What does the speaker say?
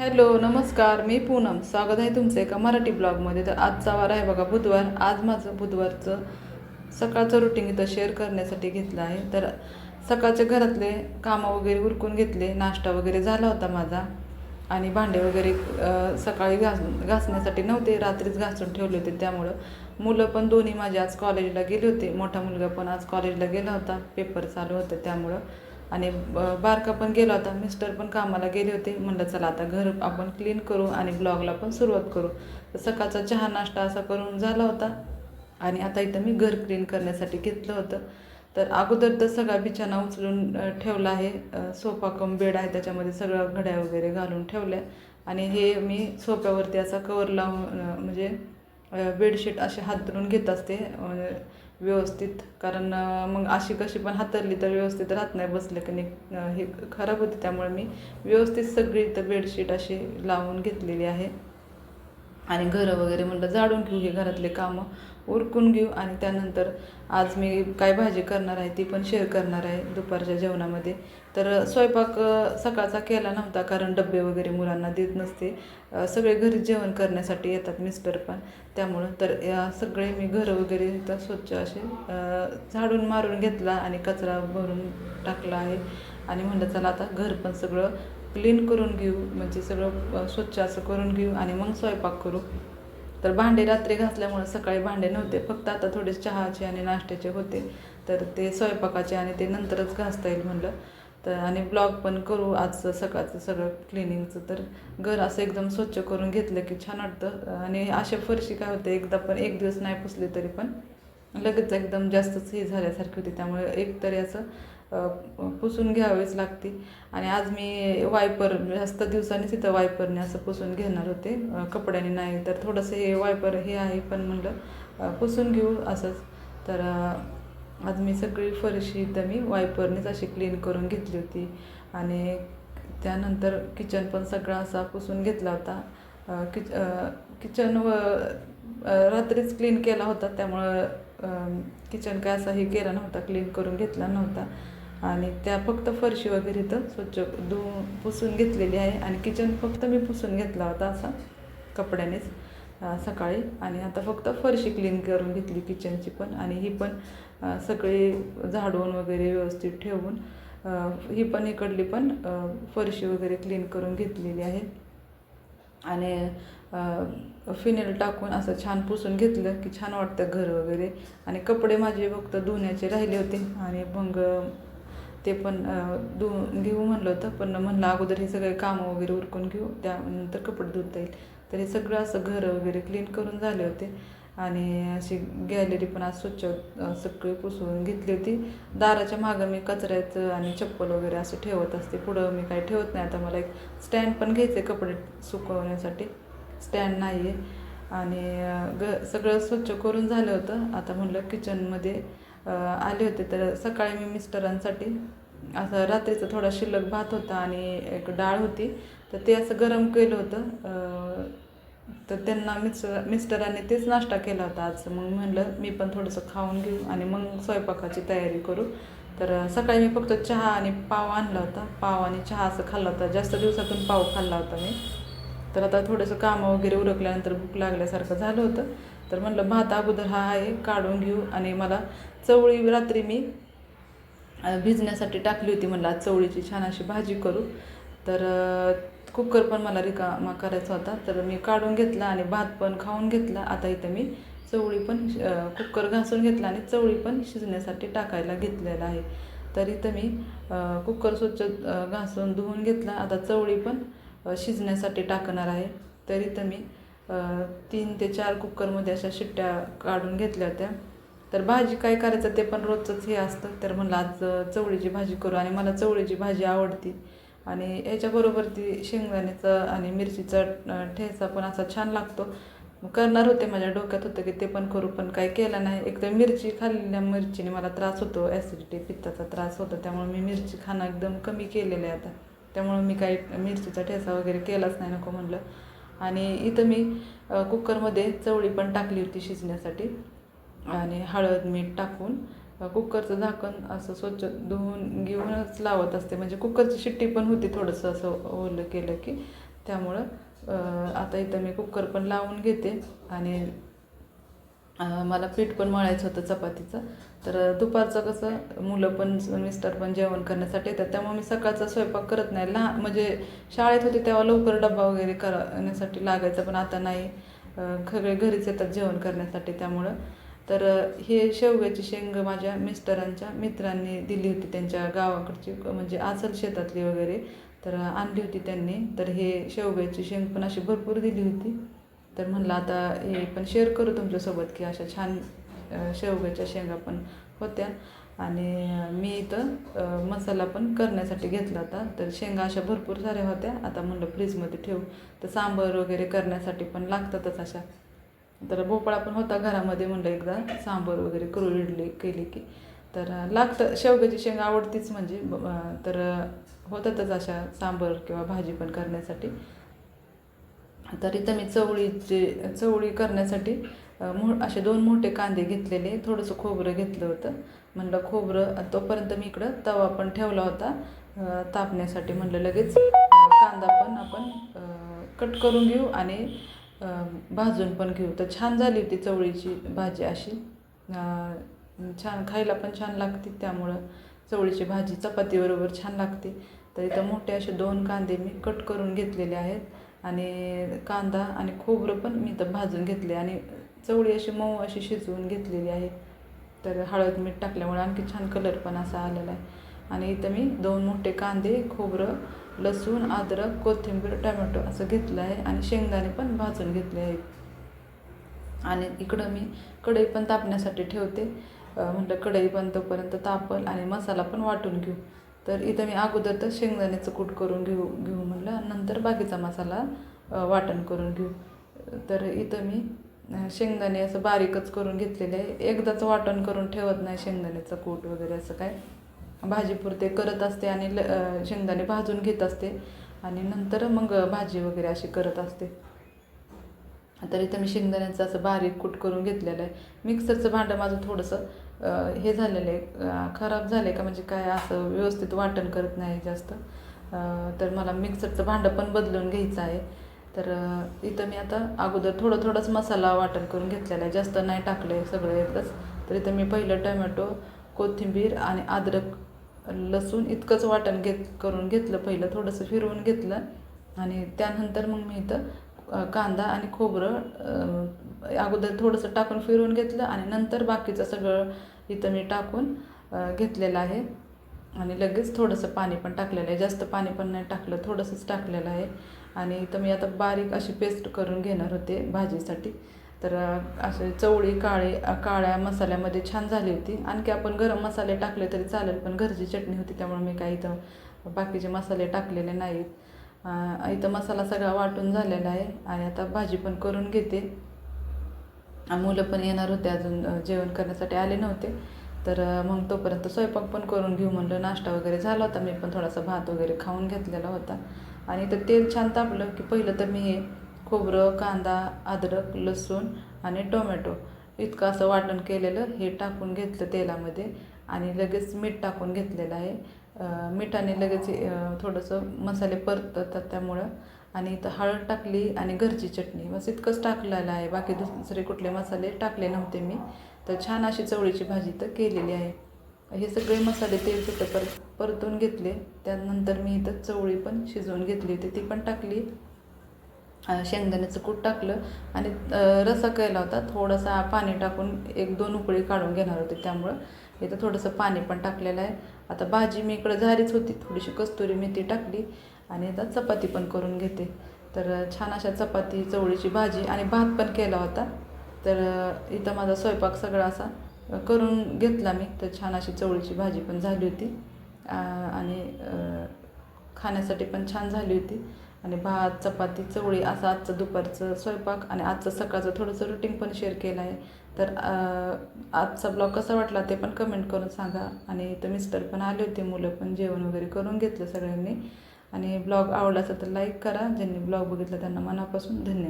Hello नमस्कार मी पूनम. स्वागत आहे तुमचं एका मराठी ब्लॉगमध्ये. तर आजचा वार आहे बघा बुधवार. आज माझं बुधवारचं सकाळचं रुटीन इथं शेअर करण्यासाठी घेतलं आहे. तर सकाळचे घरातले कामं वगैरे उरकून घेतले. नाश्ता वगैरे झाला होता माझा. आणि भांडे वगैरे सकाळी घास घासण्यासाठी नव्हते. रात्रीच घासून ठेवले होते. त्यामुळं मुलं पण दोन्ही माझे आज कॉलेजला गेले होते. मोठा मुलगा पण आज कॉलेजला गेला होता. पेपर चालू होते. त्यामुळं आणि बारका पण गेला होता मिस्टर पण कामाला गेले होते. म्हणलं चला आता घर आपण क्लीन करू आणि ब्लॉगला पण सुरुवात करू. तर सकाळचा चहा नाश्ता असा करून झाला होता. आणि आता इथं मी घर क्लीन करण्यासाठी घेतलं होतं. तर अगोदर तर सगळा बिछाना उचलून ठेवला आहे. सोफा कम बेड आहे त्याच्यामध्ये सगळं घड्या वगैरे घालून ठेवल्या. आणि हे मी सोफ्यावरती असा कवर लावून म्हणजे बेडशीट असे हात धरून घेत असते. व्यवस्थित. कारण मग अशी कशी पण हातरली तर व्यवस्थित राहत नाही बसलं की नाही हे खराब होते. त्यामुळे मी व्यवस्थित सगळी तर बेडशीट अशी लावून घेतलेली आहे. आणि घरं वगैरे म्हणलं जाडून घेऊ हे घरातले कामं. उरकून घेऊ आणि त्यानंतर आज मी काय भाजी करणार आहे ती पण शेअर करणार आहे दुपारच्या जेवणामध्ये. तर स्वयंपाक सकाळचा केला नव्हता कारण डबे वगैरे मुलांना देत नसते. सगळे घरी जेवण करण्यासाठी येतात मिस्टर पण. त्यामुळं तर या सगळे मी घरं वगैरे तर स्वच्छ असे झाडून मारून घेतला आणि कचरा भरून टाकला आहे. आणि म्हणलं चला आता घर पण सगळं क्लीन करून घेऊ म्हणजे सगळं स्वच्छ असं करून घेऊ आणि मग स्वयंपाक करू. तर भांडे रात्री घासल्यामुळं सकाळी भांडे नव्हते फक्त आता थोडे चहाचे आणि नाश्त्याचे होते. तर ते स्वयंपाकाचे आणि ते नंतरच घासता येईल म्हणलं. तर आणि ब्लॉग पण करू आजचं सकाळचं सगळं क्लिनिंगचं. तर घर असं एकदम स्वच्छ करून घेतलं की छान वाटतं. आणि अशा फरशी काय होते एकदा पण एक दिवस नाही पुसले तरी पण लगेच एकदम जास्तच हे झाल्यासारखी होती. त्यामुळे एक तरी असं पुसून घ्यावीच लागते आणि आज मी वायपर म्हणजे जास्त दिवसांनी तिथं वायपरने असं पुसून घेणार होते. कपड्याने नाही तर थोडंसं हे वायपर हे आहे पण म्हणलं पुसून घेऊ असंच. तर आज मी सगळी फरशी तर मी वायपरनेच अशी क्लीन करून घेतली होती. आणि त्यानंतर किचन पण सगळा असा पुसून घेतला होता. किच किचन व रात्रीच क्लीन केला होता. त्यामुळं किचन काय असा हे केला नव्हता क्लीन करून घेतला नव्हता. आणि त्या फक्त फरशी वगैरे इथं स्वच्छ धु पुसून घेतलेली आहे. आणि किचन फक्त मी पुसून घेतला होता असा कपड्यानेच सकाळी. आणि आता फक्त फरशी क्लीन करून घेतली किचनची पण. आणि ही पण सगळी झाडून वगैरे व्यवस्थित ठेवून ही पण इकडली पण फरशी वगैरे क्लीन करून घेतलेली आहे. आणि फिनेल टाकून असं छान पुसून घेतलं की छान वाटतं घर वगैरे. आणि कपडे माझे फक्त धुण्याचे राहिले होते. आणि मग ते पण धु घेऊ म्हणलं होतं पण म्हणलं अगोदर हे सगळे कामं वगैरे उरकून घेऊ त्यानंतर कपडे धुता येईल. तर हे सगळं असं घर वगैरे क्लीन करून झाले होते. आणि अशी गॅलरी पण आज स्वच्छ सगळी पुसून घेतली होती. दाराच्या मागं मी कचऱ्याचं आणि चप्पल वगैरे असं ठेवत असते. पुढं मी काही ठेवत नाही. आता मला एक स्टँड पण घ्यायचं आहे कपडे सुकवण्यासाठी. स्टँड नाही आहे आणि ग सगळं स्वच्छ करून झालं होतं. आता म्हणलं किचनमध्ये आले होते. तर सकाळी मी मिस्टरांसाठी असं रात्रीचं थोडा शिल्लक भात होता आणि एक डाळ होती. तर ते असं गरम केलं होतं. तर त्यांना मिस्टर मिस्टरांनी तेच नाश्ता केला होता आज. मग म्हणलं मी पण थोडंसं खाऊन घेऊ आणि मग स्वयंपाकाची तयारी करू. तर सकाळी मी फक्त चहा आणि पाव आणला होता. पाव आणि चहा असं खाल्ला होता. जास्त दिवसातून पाव खाल्ला होता मी. तर आता थोडंसं कामं वगैरे उरकल्यानंतर भूक लागल्यासारखं झालं होतं. तर म्हणलं भात अगोदर हा आहे काढून घेऊ. आणि मला चवळी रात्री मी भिजण्यासाठी टाकली होती. म्हणलं आज चवळीची छान अशी भाजी करू. तर कुकर पण मला रिकामा करायचा होता. तर मी काढून घेतला आणि भात पण खाऊन घेतला. आता इथं मी चवळी पण कुकर घासून घेतला आणि चवळी पण शिजण्यासाठी टाकायला घेतलेला आहे. तर इथं मी कुकर स्वच्छ घासून धुवून घेतला. आता चवळी पण शिजण्यासाठी टाकणार आहे. तर इथं मी तीन ते चार कुकरमध्ये अशा शिट्ट्या काढून घेतल्या होत्या. तर भाजी काय करायचं ते पण रोजचंच हे असतं. तर म्हणलं आज चवळीची भाजी करू आणि मला चवळीची भाजी आवडती. आणि याच्याबरोबर ती शेंगदाण्याचं आणि मिरचीचा ठेचा पण असा छान लागतो. करणार होते माझ्या डोक्यात होतं की ते पण करू पण काय केलं नाही. एक तर मिरची खाल्लेल्या मिरचीने मला त्रास होतो. ॲसिडिटी पित्ताचा त्रास होतो. त्यामुळे मी मिरची खाणं एकदम कमी केलेलं आहे आता. त्यामुळं मी काही मिरचीचा ठेचा वगैरे केलाच नाही नको म्हणलं. आणि इथं मी कुकरमध्ये चवळी पण टाकली होती शिजण्यासाठी. आणि हळद मीठ टाकून कुकरचं झाकण असं स्वच्छ धुवून घेऊनच लावत असते. म्हणजे कुकरची शिट्टी पण होती थोडंसं असं ओलं केलं की त्यामुळं आता इथं मी कुकर पण लावून घेते. आणि मला पीठ पण मळायचं होतं चपातीचं. तर दुपारचं कसं मुलं पण मिस्टर पण जेवण करण्यासाठी येतात. त्यामुळे मी सकाळचा स्वयंपाक करत नाही. लहान म्हणजे शाळेत होते तेव्हा लवकर डबा वगैरे करण्यासाठी लागायचा पण आता नाही. सगळे घरीच येतात जेवण करण्यासाठी त्यामुळं. तर हे शेवग्याची शेंग माझ्या मिस्टरांच्या मित्रांनी दिली होती त्यांच्या गावाकडची म्हणजे आसल शेतातली वगैरे. तर आणली होती त्यांनी. तर हे शेवग्याची शेंग पण अशी भरपूर दिली होती. तर म्हणलं आता हे पण शेअर करू तुमच्यासोबत की अशा छान शेवग्याच्या शेंगा पण होत्या. आणि मी इथं मसाला पण करण्यासाठी घेतला होता. तर शेंगा अशा भरपूर साऱ्या होत्या. आता म्हणलं फ्रीजमध्ये ठेवू. तर सांबर वगैरे करण्यासाठी पण लागतातच अशा. तर भोपळा पण होता घरामध्ये म्हणलं एकदा सांबर वगैरे करू इडली केली की. तर लागतं. शेवग्याची शेंगा आवडतीच म्हणजे तर होतातच अशा सांबर किंवा भाजी पण करण्यासाठी. तर इथं मी चवळीचे चवळी करण्यासाठी मो असे दोन मोठे कांदे घेतलेले थोडंसं खोबरं घेतलं होतं. म्हणलं खोबरं तोपर्यंत मी इकडं तवा पण ठेवला होता तापण्यासाठी म्हणलं लगेच कांदा पण आपण कट करून घेऊ आणि भाजून पण घेऊ. तर छान झाली होती चवळीची भाजी अशी. छान खायला पण छान लागते त्यामुळं चवळीची भाजी चपातीबरोबर छान लागते. तर इथं मोठे असे दोन कांदे मी कट करून घेतलेले आहेत. आणि कांदा आणि खोबरं पण मी इथं भाजून घेतले आणि चवळी अशी मऊ अशी शिजवून घेतलेली आहे. तर हळद मीठ टाकल्यामुळे आणखी छान कलर पण असा आलेला आहे. आणि इथं मी दोन मोठे कांदे खोबरं लसूण अद्रक कोथिंबीर टमॅटो असं घेतलं आहे आणि शेंगदाणे पण भाजून घेतले आहेत. आणि इकडं मी कढई पण तापण्यासाठी ठेवते. म्हटलं कढई पण तोपर्यंत तापल आणि मसाला पण वाटून घेऊ. तर इथं मी अगोदर तर शेंगदाण्याचं कूट करून घेऊ घेऊ म्हणलं. नंतर बाकीचा मसाला वाटण करून घेऊ. तर इथं मी शेंगदाणे असं बारीकच करून घेतलेले आहे. एकदाच वाटण करून ठेवत नाही शेंगदाण्याचं कूट वगैरे असं काय. भाजीपुरते करत असते आणि ल शेंगदाणे भाजून घेत असते. आणि नंतर मग भाजी वगैरे अशी करत असते. तर इथं मी शेंगदाण्याचं असं बारीक कूट करून घेतलेलं आहे. मिक्सरचं भांडं माझं थोडंसं हे झालेलं आहे. खराब झालं आहे का म्हणजे काय असं व्यवस्थित वाटण करत नाही जास्त. तर मला मिक्सरचं भांडं पण बदलून घ्यायचं आहे. तर इथं मी आता अगोदर थोडं थोडंच मसाला वाटण करून घेतलेला आहे. जास्त नाही टाकलं आहे सगळं एकदाच तर इथं मी पहिलं टमॅटो कोथिंबीर आणि अद्रक लसूण इतकंच वाटण घेत करून घेतलं. पहिलं थोडंसं फिरवून घेतलं आणि त्यानंतर मग मी इथं कांदा आणि खोबरं अगोदर थोडंसं टाकून फिरवून घेतलं आणि नंतर बाकीचं सगळं इथं मी टाकून घेतलेलं आहे. आणि लगेच थोडंसं पाणी पण टाकलेलं आहे. जास्त पाणी पण नाही टाकलं थोडंसंच टाकलेलं आहे. आणि इथं मी आता बारीक अशी पेस्ट करून घेणार होते भाजीसाठी. तर असे चवळी काळी काळ्या मसाल्यामध्ये छान झाली होती. आणखी आपण गरम मसाले टाकले तरी चालेल पण घरची चटणी होती त्यामुळे मी काही इथं बाकीचे मसाले टाकलेले नाहीत. इथं मसाला सगळा वाटून झालेला आहे. आणि आता भाजी पण करून घेते. मुलं पण येणार होते अजून जेवण करण्यासाठी आले नव्हते. तर मग तोपर्यंत स्वयंपाक पण करून घेऊ म्हणलं. नाश्ता वगैरे झाला होता. मी पण थोडासा भात वगैरे खाऊन घेतलेला होता. आणि इथं तेल छान तापलं की पहिलं तर मी हे खोबरं कांदा अद्रक लसूण आणि टोमॅटो इतकं असं वाटण केलेलं हे टाकून घेतलं तेलामध्ये. आणि लगेच मीठ टाकून घेतलेलं आहे. मिठाने लगेच थोडंसं मसाले परततात त्यामुळं. आणि इथं हळद टाकली आणि घरची चटणी. बस इतकंच टाकलेलं आहे. बाकी दुसरे कुठले मसाले टाकले नव्हते मी. तर छान अशी चवळीची भाजी तर केलेली आहे. हे सगळे मसाले तेल सुटं पर परतून घेतले. त्यानंतर मी इथं चवळी पण शिजवून घेतली होती. ती पण टाकली. शेंगदाण्याचं कूट टाकलं. आणि रसा केला होता. थोडासा पाणी टाकून एक दोन उकळी काढून घेणार होते त्यामुळं. इथं थोडंसं पाणी पण टाकलेलं आहे. आता भाजी मी इकडं झालीच होती थोडीशी कस्तुरी मेथी टाकली आणि आता चपाती पण करून घेते. तर छान अशा चपाती चवळीची भाजी आणि भात पण केला होता. तर इथं माझा स्वयंपाक सगळा असा करून घेतला मी. तर छान अशी चवळीची भाजी पण झाली होती. आणि खाण्यासाठी पण छान झाली होती. आणि भात चपाती चवळी असं आजचं दुपारचं स्वयंपाक आणि आजचं सकाळचं थोडंसं रुटीन पण शेअर केलं आहे. तर आजचा ब्लॉग कसा वाटला ते पण कमेंट करून सांगा. आणि इथं मिस्टर पण आले होते मुलं पण जेवण वगैरे करून घेतलं सगळ्यांनी. आणि ब्लॉग आवडला असेल तर लाईक करा. ज्यांनी ब्लॉग बघितला त्यांना मनापासून धन्यवाद.